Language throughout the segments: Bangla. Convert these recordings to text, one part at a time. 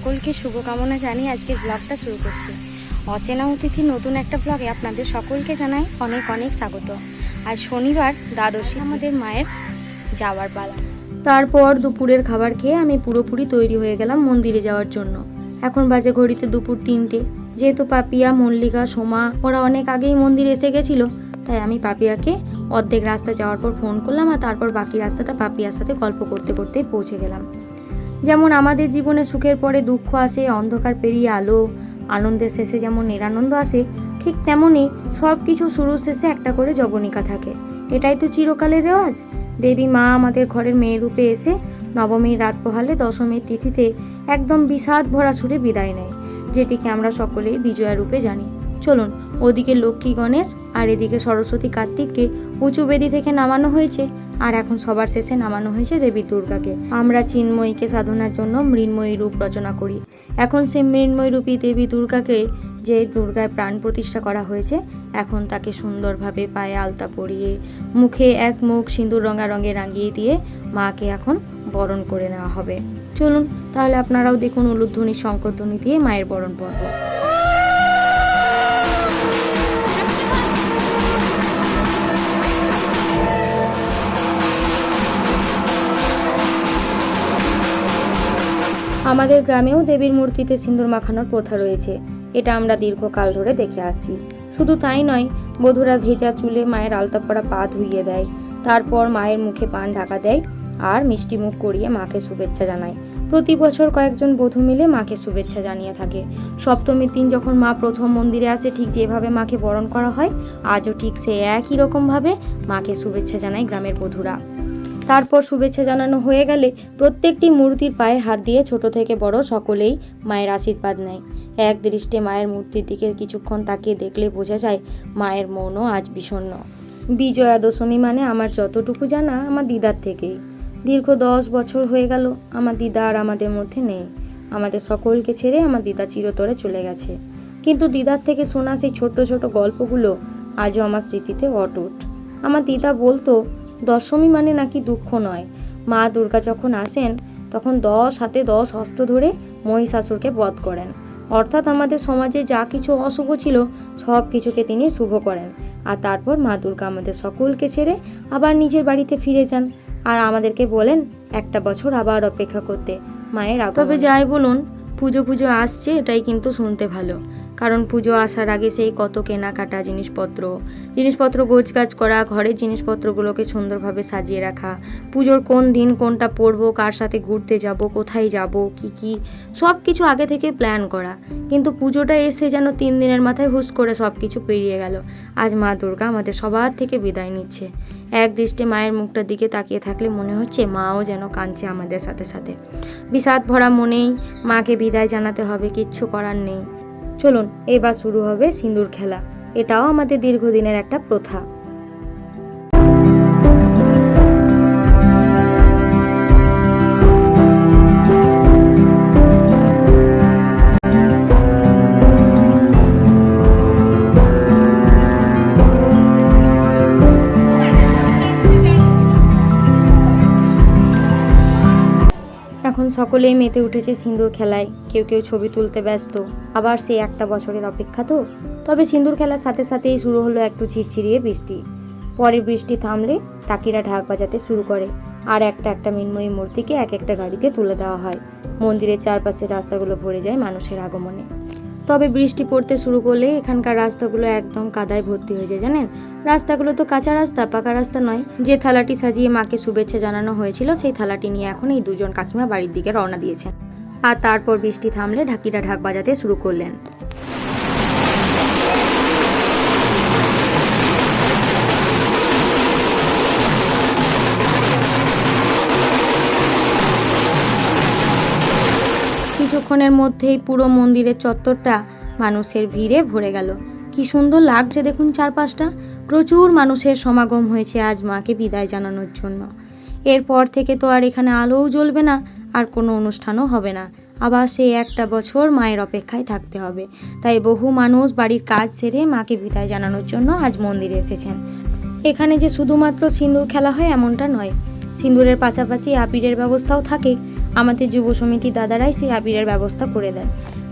সকলকে শুভকামনা জানিয়ে আজকের ব্লগটা শুরু করছি। অচেনা অতিথি নতুন একটা ব্লগে আপনাদের সকলকে জানাই অনেক অনেক স্বাগত। আর শনিবার, দ্বাদশী আমাদের মায়ের যাওয়ার পালা। তারপর দুপুরের খাবার খেয়ে আমি পুরোপুরি তৈরি হয়ে গেলাম মন্দিরে যাওয়ার জন্য। এখন বাজে ঘড়িতে দুপুর তিনটে। যেহেতু পাপিয়া, মল্লিকা, সোমা, ওরা অনেক আগেই মন্দিরে এসে গেছিল, তাই আমি পাপিয়াকে অর্ধেক রাস্তা যাওয়ার পর ফোন করলাম আর তারপর বাকি রাস্তাটা পাপিয়ার সাথে গল্প করতে করতেই পৌঁছে গেলাম। যেমন আমাদের জীবনে সুখের পরে দুঃখ আসে, অন্ধকার পেরিয়ে আলো, আনন্দের শেষে যেমন নিরানন্দ আসে, ঠিক তেমনই সব কিছু শুরুর শেষে একটা করে জবনিকা থাকে। এটাই তো চিরকালের রেওয়াজ। দেবী মা আমাদের ঘরের মেয়ে রূপে এসে নবমীর রাত পোহালে দশমীর তিথিতে একদম বিষাদ ভরা সুরে বিদায় নেয়, যেটিকে আমরা সকলেই বিজয়া রূপে জানি। চলুন, ওদিকে লক্ষ্মী গণেশ আর এদিকে সরস্বতী কার্তিককে উঁচু বেদি থেকে নামানো হয়েছে। আর এখন সবার শেষে নামানো হয়েছে দেবী দুর্গাকে। আমরা চিন্ময়ীকে সাধনার জন্য মৃন্ময়ী রূপ রচনা করি। এখন সেই মৃন্ময় রূপী দেবী দুর্গাকে যে দুর্গায় প্রাণ প্রতিষ্ঠা করা হয়েছে, এখন তাকে সুন্দরভাবে পায়ে আলতা পরিয়ে মুখে এক মুখ সিঁদুর রঙা রঙে রাঙিয়ে দিয়ে মাকে এখন বরণ করে নেওয়া হবে। চলুন, তাহলে আপনারাও দেখুন উলুধ্বনি শঙ্করধ্বনি দিয়ে মায়ের বরণ পর্ব। আমাদের গ্রামেও দেবীর মূর্তিতে সিঁদুর মাখানোর প্রথা রয়েছে। এটা আমরা দীর্ঘকাল ধরে দেখে আসছি। শুধু তাই নয়, বধূরা ভেজা চুলে মায়ের আলতা পরা পা ধুইয়ে দেয়। তারপর মায়ের মুখে পান ঢাকা দেয় আর মিষ্টি মুখ করিয়ে মাকে শুভেচ্ছা জানায়। প্রতি বছর কয়েকজন বধূ মিলে মাকে শুভেচ্ছা জানিয়ে থাকে। সপ্তমীর দিন যখন মা প্রথম মন্দিরে আসে, ঠিক যেভাবে মাকে বরণ করা হয়, আজও ঠিক সে একই রকমভাবে মাকে শুভেচ্ছা জানায় গ্রামের বধূরা। তারপর শুভেচ্ছা জানানো হয়ে গেলে প্রত্যেকটি মূর্তির পায়ে হাত দিয়ে ছোট থেকে বড় সকলেই মায়ের আশীর্বাদ নেয়। এক দৃষ্টে মায়ের মূর্তির দিকে কিছুক্ষণ তাকিয়ে দেখলে বোঝা যায় মায়ের মনও আজ বিষণ্ণ। বিজয়া দশমী মানে আমার যতটুকু জানা আমার দিদার থেকেই। দীর্ঘ দশ বছর হয়ে গেল, আমার দিদা আর আমাদের মধ্যে নেই। আমাদের সকলকে ছেড়ে আমার দিদা চিরতরে চলে গেছে। কিন্তু দিদার থেকে শোনা সেই ছোট ছোট গল্পগুলো আজও আমার স্মৃতিতে অটুট। আমার দিদা বলতো দশমী মানে নাকি দুঃখ নয়। মা দুর্গা যখন আসেন, তখন দশ হাতে দশ অস্ত্র ধরে মহিষাসুরকে বধ করেন। অর্থাৎ আমাদের সমাজে যা কিছু অশুভ ছিল, সব কিছুকে তিনি শুভ করেন। আর তারপর মা দুর্গা আমাদের সকলকে ছেড়ে আবার নিজের বাড়িতে ফিরে যান। আর আমাদেরকে বলেন, একটা বছর আবার অপেক্ষা করতে। মায়ের। তবে যাই বলুন, পুজো পুজো আসছে, এটাই কিন্তু শুনতে ভালো। কারণ পুজো আসার আগে সেই কত কেনাকাটা জিনিসপত্র। জিনিসপত্র গোছগাছ করা, ঘরের জিনিসপত্রগুলোকে সুন্দরভাবে সাজিয়ে রাখা, পুজোর কোন দিন কোনটা পরবো, কার সাথে ঘুরতে যাব, কোথায় যাব, কি কি সব কিছু আগে থেকে প্ল্যান করা। কিন্তু পুজোটা এসে যেন তিন দিনের মাথায় হুস করে সব কিছু পেরিয়ে গেল। আজ মা দুর্গা আমাদের সবার থেকে বিদায় নিচ্ছে। এক দৃষ্টে মায়ের মুখটার দিকে তাকিয়ে থাকলে মনে হচ্ছে মাও যেন কাঁদছে আমাদের সাথে সাথে। বিষাদ ভরা মনেই মাকে বিদায় জানাতে হবে, কিচ্ছু করার নেই। চলুন এবার শুরু হবে সিঁদুর খেলা। এটাও আমাদের দীর্ঘদিনের একটা প্রথা। সকলেই মেতে উঠেছে সিঁদুর খেলায়। কেউ কেউ ছবি তুলতে ব্যস্ত। আবার সেই একটা বছরের অপেক্ষা তো? তবে সিঁদুর খেলার সাথে সাথেই শুরু হলো একটু ঝিরঝিরিয়ে বৃষ্টি। পরে বৃষ্টি থামলে টাকিরা ঢাক বাজাতে শুরু করে। আর একটা একটা মৃন্ময়ী মূর্তিকে এক একটা গাড়িতে তুলে দেওয়া হয়। মন্দিরের চারপাশের রাস্তাগুলো ভরে যায় মানুষের আগমনে। তবে বৃষ্টি পড়তে শুরু করলে এখানকার রাস্তাগুলো একদম কাদায় ভর্তি হয়ে যায়, জানেন? রাস্তাগুলো তো কাঁচা রাস্তা, পাকা রাস্তা নয়। যে থালাটি সাজিয়ে মাকে শুভেচ্ছা জানানো হয়েছিল, সেই থালাটি নিয়ে এখন এই দুজন কাকিমা বাড়ির দিকে রওনা দিয়েছেন। আর তারপর বৃষ্টি থামলে ঢাকিরা ঢাক বাজাতে শুরু করলেন। কিছুক্ষণের মধ্যেই পুরো মন্দিরের চত্বরটা মানুষের ভিড়ে ভরে গেল। কি সুন্দর লাগছে দেখুন চারপাশটা। প্রচুর মানুষের সমাগম হয়েছে আজ মাকে বিদায় জানানোর জন্য। এরপর থেকে তো আর এখানে আলোও জ্বলবে না, আর কোনো অনুষ্ঠানও হবে না। আবার সেই একটা বছর মায়ের অপেক্ষায় থাকতে হবে। তাই বহু মানুষ বাড়ির কাজ সেরে মাকে বিদায় জানানোর জন্য আজ মন্দিরে এসেছেন। এখানে যে শুধুমাত্র সিঁদুর খেলা হয় এমনটা নয়। সিঁদুরের পাশাপাশি আবিরের ব্যবস্থাও থাকে। আমাদের যুব সমিতির দাদারাই সেই আবিরের ব্যবস্থা করে দেন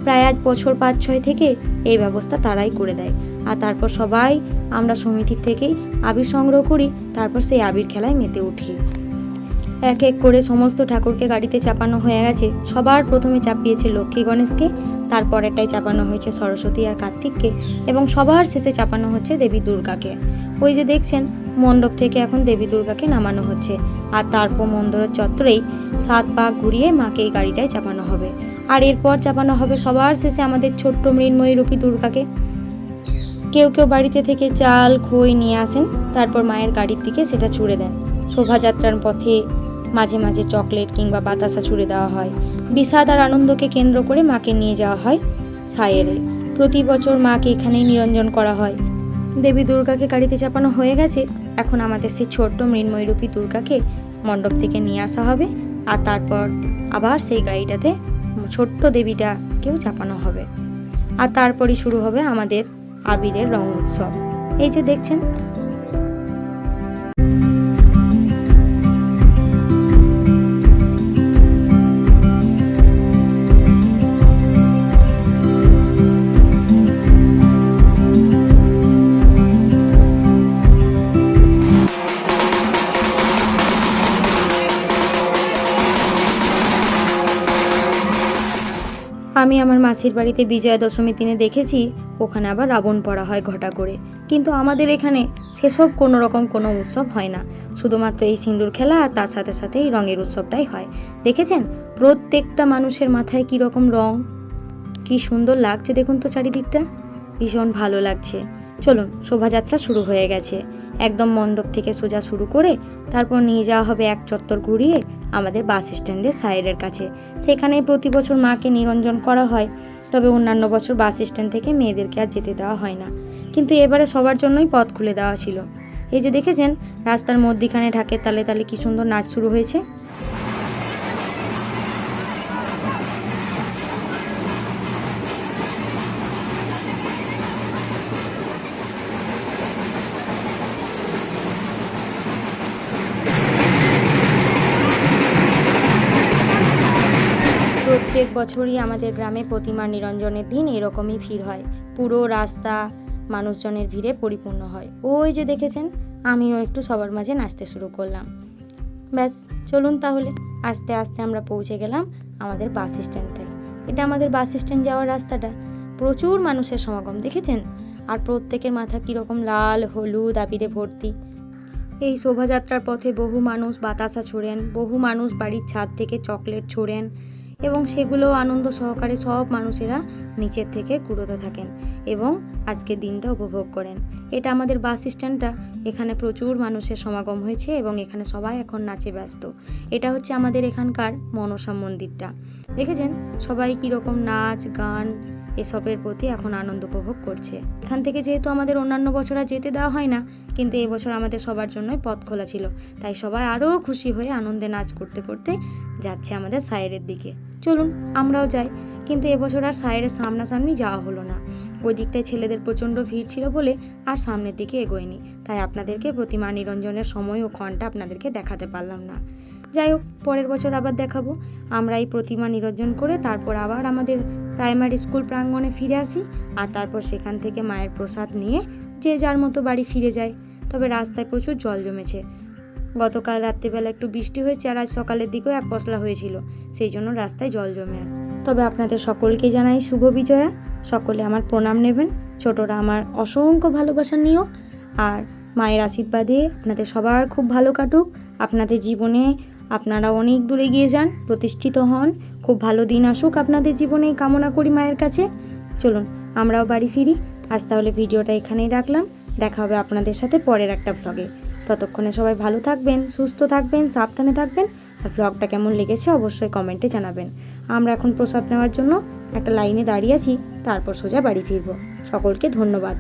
প্রায় আজ বছর পাঁচ ছয় থেকে এই ব্যবস্থা তারাই করে দেয়। আর তারপর সবাই আমরা সমিতির থেকেই আবির সংগ্রহ করি, তারপর সেই আবির খেলায় মেতে উঠি। এক এক করে সমস্ত ঠাকুরকে গাড়িতে চাপানো হয়ে গেছে। সবার প্রথমে চাপিয়েছে লক্ষ্মী গণেশকে, তারপরেরটাই চাপানো হয়েছে সরস্বতী আর কার্তিককে, এবং সবার শেষে চাপানো হচ্ছে দেবী দুর্গাকে। ওই যে দেখছেন মণ্ডপ থেকে এখন দেবী দুর্গাকে নামানো হচ্ছে। আর তারপর মন্দিরের চত্বরেই সাত পাক ঘুরিয়ে মাকে এই গাড়িটায় চাপানো হবে। আর এরপর চাপানো হবে সবার শেষে আমাদের ছোট্ট মৃন্ময়ী রূপী দুর্গাকে। কেউ কেউ বাড়িতে থেকে চাল, খই নিয়ে আসেন, তারপর মায়ের গাড়ির দিকে সেটা ছুড়ে দেন। শোভাযাত্রার পথে মাঝে মাঝে চকলেট কিংবা বাতাসা ছুড়ে দেওয়া হয়। বিষাদ আর আনন্দকে কেন্দ্র করে মাকে নিয়ে যাওয়া হয় সায়েরে। প্রতি বছর মাকে এখানেই নিরঞ্জন করা হয়। দেবী দুর্গাকে গাড়িতে চাপানো হয়ে গেছে। এখন আমাদের সেই ছোট্ট মৃন্ময়রূপী দুর্গাকে মণ্ডপ থেকে নিয়ে আসা হবে আর তারপর আবার সেই গাড়িটাতে ছোট্ট দেবীটাকেও চাপানো হবে। আর তারপরই শুরু হবে আমাদের আবিরের রং উৎসব। এই যে দেখছেন আমার মাসির বাড়িতে বিজয়া দশমীর দিনে দেখেছি, ওখানে আবার রাবণ পড়া হয় ঘটা করে। কিন্তু আমাদের এখানে সেসব কোনো রকম কোনো উৎসব হয় না। শুধুমাত্র এই সিঁদুর খেলা আর তার সাথে সাথে এই রঙের উৎসবটাই হয়। দেখেছেন? প্রত্যেকটা মানুষের মাথায় কী রকম রং? কি সুন্দর লাগছে দেখুন তো চারিদিকটা। ভীষণ ভালো লাগছে। চলুন, শোভাযাত্রা শুরু হয়ে গেছে। একদম মণ্ডপ থেকে সোজা শুরু করে, তারপর নিয়ে যাওয়া হবে এক চত্বর ঘুরিয়ে আমাদের বাস স্ট্যান্ডের সাইডের কাছে। সেখানে প্রতি বছর মাকে নিরঞ্জন করা হয়। তবে অন্যান্য বছর বাস স্ট্যান্ড থেকে মেয়েদেরকে আর যেতে দেওয়া হয় না। কিন্তু এবারে সবার জন্যই পথ খুলে দেওয়া ছিল। এই যে দেখেছেন, রাস্তার মধ্যিখানে ঢাকের তালে তালে কী সুন্দর নাচ শুরু হয়েছে। প্রত্যেক বছরই আমাদের গ্রামে প্রতিমা নিরঞ্জনের দিন এরকমই ভিড় হয়। পুরো রাস্তা মানুষজনের ভিড়ে পরিপূর্ণ হয়। ওই যে দেখেছেন, আমিও একটু সবার মাঝে নাচতে শুরু করলাম। ব্যাস, চলুন তাহলে। আস্তে আস্তে আমরা পৌঁছে গেলাম আমাদের বাস স্ট্যান্ডটায় এটা আমাদের বাস স্ট্যান্ড যাওয়ার রাস্তাটা। প্রচুর মানুষের সমাগম, দেখেছেন? আর প্রত্যেকের মাথা কীরকম লাল, হলুদ, আবিরে ভর্তি। এই শোভাযাত্রার পথে বহু মানুষ বাতাসা ছোড়েন, বহু মানুষ বাড়ির ছাদ থেকে চকলেট ছোড়েন এবং সেগুলো আনন্দ সহকারে সব মানুষেরা নিচের থেকে কুড়োতে থাকেন এবং আজকে দিনটা উপভোগ করেন। এটা আমাদের বাস স্ট্যান্ডটা। এখানে প্রচুর মানুষের সমাগম হয়েছে এবং এখানে সবাই এখন নাচে ব্যস্ত। এটা হচ্ছে আমাদের এখানকার মনসা মন্দিরটা। দেখেছেন? সবাই কীরকম নাচ, গান এসবের প্রতি এখন আনন্দ উপভোগ করছে। এখান থেকে যেহেতু আমাদের অন্যান্য বছর আর যেতে দেওয়া হয় না, কিন্তু এবছর আমাদের সবার জন্যই পথ খোলা ছিল। তাই সবাই আরও খুশি হয়ে আনন্দে নাচ করতে করতে যাচ্ছে আমাদের সাইরের দিকে। চলুন, আমরাও যাই। কিন্তু এবছর আর সাইরের সামনাসামনি যাওয়া হলো না। ওই দিকটায় ছেলেদের প্রচণ্ড ভিড় ছিল বলে আর সামনের দিকে এগোয়নি। তাই আপনাদেরকে প্রতিমা নিরঞ্জনের সময় ও ক্ষণটা আপনাদেরকে দেখাতে পারলাম না। যাই হোক পরের বছর আবার দেখাবো। আমরা এই প্রতিমা নিরঞ্জন করে তারপর আবার আমাদের প্রাইমারি স্কুল প্রাঙ্গণে ফিরে আসি আর তারপর সেখান থেকে মায়ের প্রসাদ নিয়ে যে যার মতো বাড়ি ফিরে যায়। তবে রাস্তায় প্রচুর জল জমেছে। গতকাল রাত্রিবেলা একটু বৃষ্টি হয়েছে আর আজ সকালের দিকেও এক পশলা হয়েছিল, সেই জন্য রাস্তায় জল জমে আসে তবে আপনাদের সকলকে জানাই শুভ বিজয়া। সকলে আমার প্রণাম নেবেন। ছোটরা আমার অসংখ্য ভালোবাসা নিও আর মায়ের আশীর্বাদে আপনাদের সবার খুব ভালো কাটুক। আপনাদের জীবনে আপনারা অনেক দূরে গিয়ে যান, প্রতিষ্ঠিত হন। খুব ভালো দিন আসুক আপনাদের জীবনে কামনা করি মায়ের কাছে। চলুন, আমরাও বাড়ি ফিরি। আজ তাহলে ভিডিওটা এখানেই রাখলাম। দেখা হবে আপনাদের সাথে পরের একটা ব্লগে ততক্ষণে সবাই ভালো থাকবেন, সুস্থ থাকবেন, সাবধানে থাকবেন। আর ব্লগটা কেমন লেগেছে অবশ্যই কমেন্টে জানাবেন। আমরা এখন প্রসাদ নেওয়ার জন্য একটা লাইনে দাঁড়িয়ে আছি, তারপর সোজা বাড়ি ফিরবো। সকলকে ধন্যবাদ।